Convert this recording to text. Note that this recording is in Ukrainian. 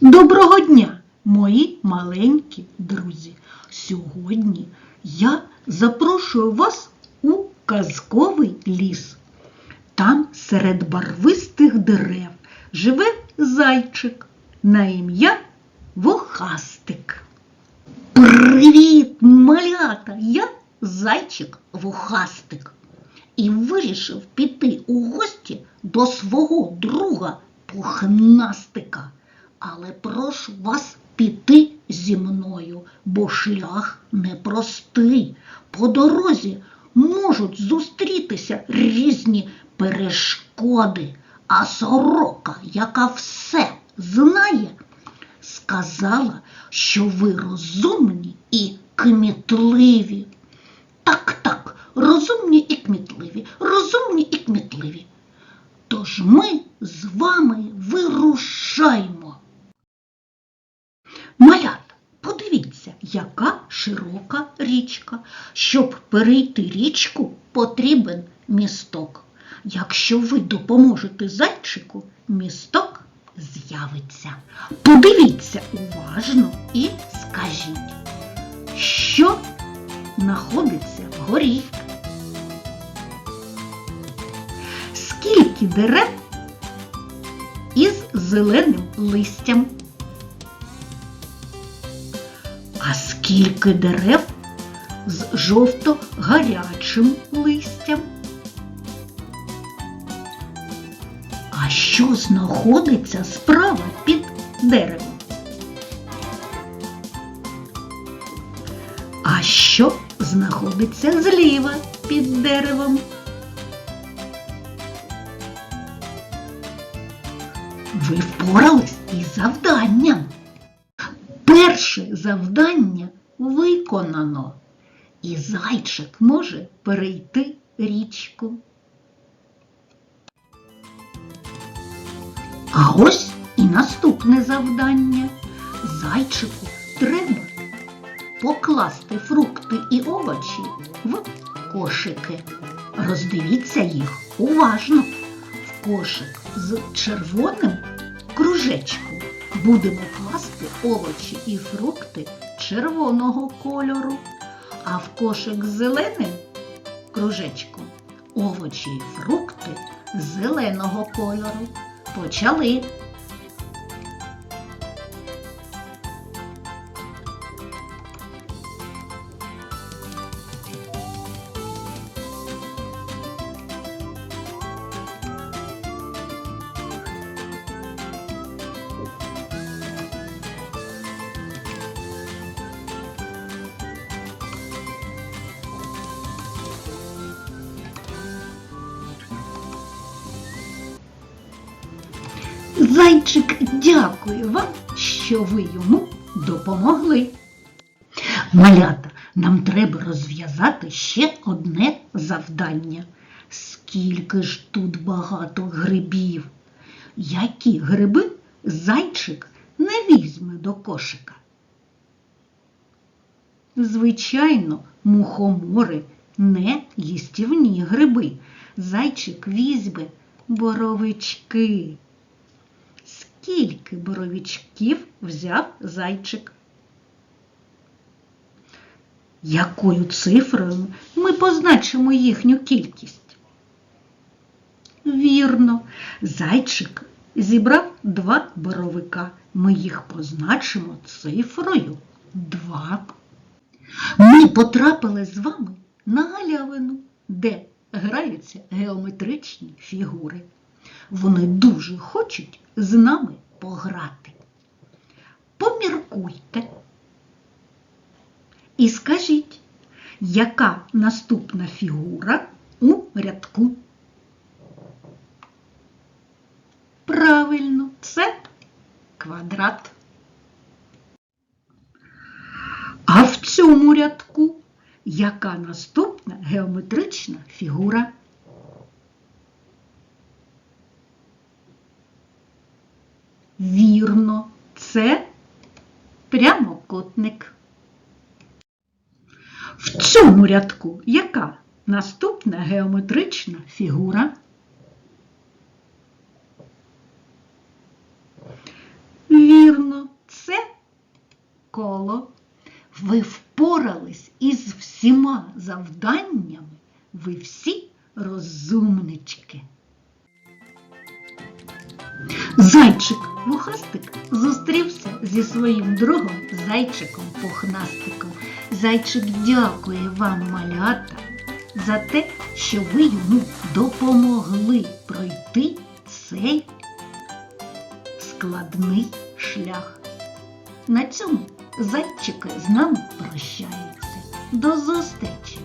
Доброго дня, мої маленькі друзі! Сьогодні я запрошую вас у казковий ліс. Там серед барвистих дерев живе зайчик на ім'я Вухастик. Привіт, малята! Я зайчик Вухастик і вирішив піти у гості до свого друга Пухнастика. Але прошу вас піти зі мною, бо шлях непростий. По дорозі можуть зустрітися різні перешкоди, а сорока, яка все знає, сказала, що ви розумні і кмітливі. Так, так, розумні і кмітливі, розумні і кмітливі. Тож ми з вами вирушаємо. Малята, подивіться, яка широка річка. Щоб перейти річку, потрібен місток. Якщо ви допоможете зайчику, місток з'явиться. Подивіться уважно і скажіть, що знаходиться вгорі. Скільки дерев із зеленим листям? А скільки дерев з жовто-гарячим листям? А що знаходиться справа під деревом? А що знаходиться зліва під деревом? Ви впорались із завданням. Перше завдання виконано, і зайчик може перейти річку. А ось і наступне завдання. Зайчику треба покласти фрукти і овочі в кошики. Роздивіться їх уважно. В кошик з червоним кружечком будемо класти овочі і фрукти червоного кольору, а в кошик з зеленим кружечку овочі і фрукти зеленого кольору. Почали. Зайчик дякує вам, що ви йому допомогли. Малята, нам треба розв'язати ще одне завдання. Скільки ж тут багато грибів? Які гриби зайчик не візьме до кошика? Звичайно, мухомори не їстівні гриби. Зайчик візьме боровички. Скільки боровичків взяв зайчик? Якою цифрою ми позначимо їхню кількість? Вірно, зайчик зібрав два боровика. Ми їх позначимо цифрою 2. Ми потрапили з вами на галявину, де граються геометричні фігури. Вони дуже хочуть з нами пограти. Поміркуйте і скажіть, яка наступна фігура у рядку? Правильно, це квадрат. А в цьому рядку яка наступна геометрична фігура? Вірно, це прямокутник. В цьому рядку яка наступна геометрична фігура? Вірно, це коло. Ви впорались із всіма завданнями, ви всі розумнички. Зайчик вухастик зустрівся зі своїм другом зайчиком пухнастиком. Зайчик дякує вам, малята, за те, що ви йому допомогли пройти цей складний шлях. На цьому зайчики з нами прощаються. До зустрічі!